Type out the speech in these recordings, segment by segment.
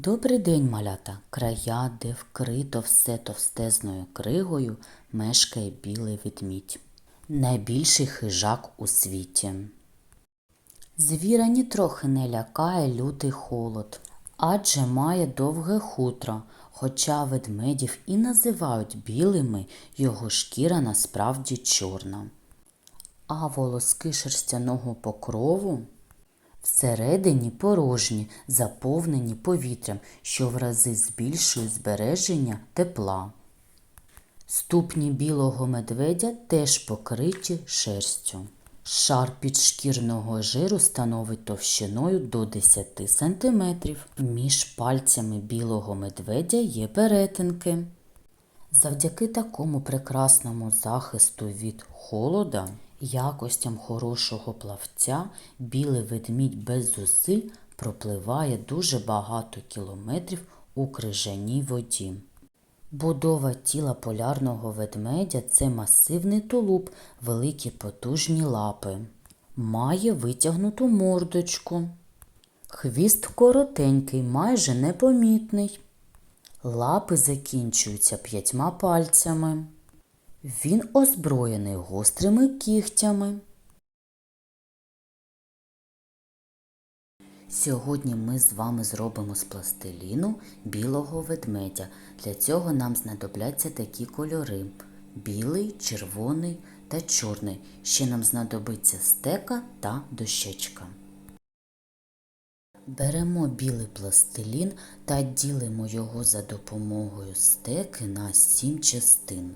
Добрий день, малята! Края, де вкрито все товстезною кригою, мешкає білий ведмідь. Найбільший хижак у світі. Звіра нітрохи не лякає лютий холод, адже має довге хутро, хоча ведмедів і називають білими, його шкіра насправді чорна. А волоски шерстяного покрову всередині порожні, заповнені повітрям, що в рази збільшує збереження тепла. Ступні білого медведя теж покриті шерстю. Шар підшкірного жиру становить товщиною до 10 см. Між пальцями білого медведя є перетинки. Завдяки такому прекрасному захисту від холода, якостям хорошого плавця, білий ведмідь без зусиль пропливає дуже багато кілометрів у крижаній воді. Будова тіла полярного ведмедя це масивний тулуб, великі потужні лапи. Має витягнуту мордочку. Хвіст коротенький, майже непомітний. Лапи закінчуються п'ятьма пальцями. Він озброєний гострими кігтями. Сьогодні ми з вами зробимо з пластиліну білого ведмедя. Для цього нам знадобляться такі кольори: білий, червоний та чорний. Ще нам знадобиться стека та дощечка. Беремо білий пластилін та ділимо його за допомогою стеки на сім частин.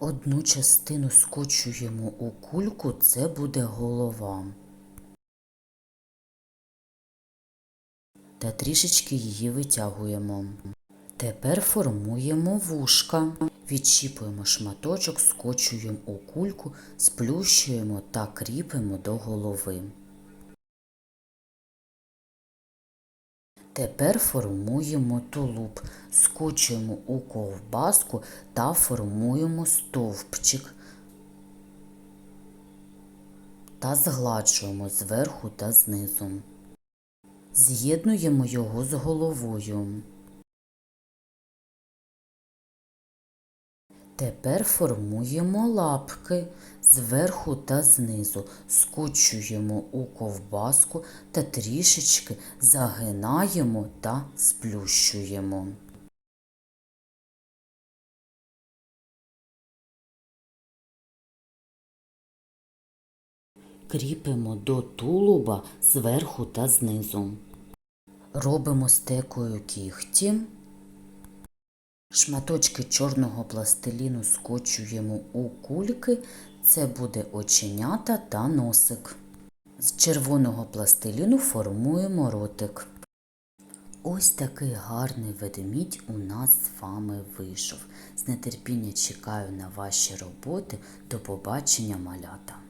Одну частину скочуємо у кульку, це буде голова. Та трішечки її витягуємо. Тепер формуємо вушка. Відчіпуємо шматочок, скочуємо у кульку, сплющуємо та кріпимо до голови. Тепер формуємо тулуб, скочуємо у ковбаску та формуємо стовпчик та згладжуємо зверху та знизу. З'єднуємо його з головою. Тепер формуємо лапки зверху та знизу, скочуємо у ковбаску та трішечки загинаємо та сплющуємо. Кріпимо до тулуба зверху та знизу. Робимо стекою кігті. Шматочки чорного пластиліну скочуємо у кульки, це буде оченята та носик. З червоного пластиліну формуємо ротик. Ось такий гарний ведмідь у нас з вами вийшов. З нетерпіння чекаю на ваші роботи. До побачення малята!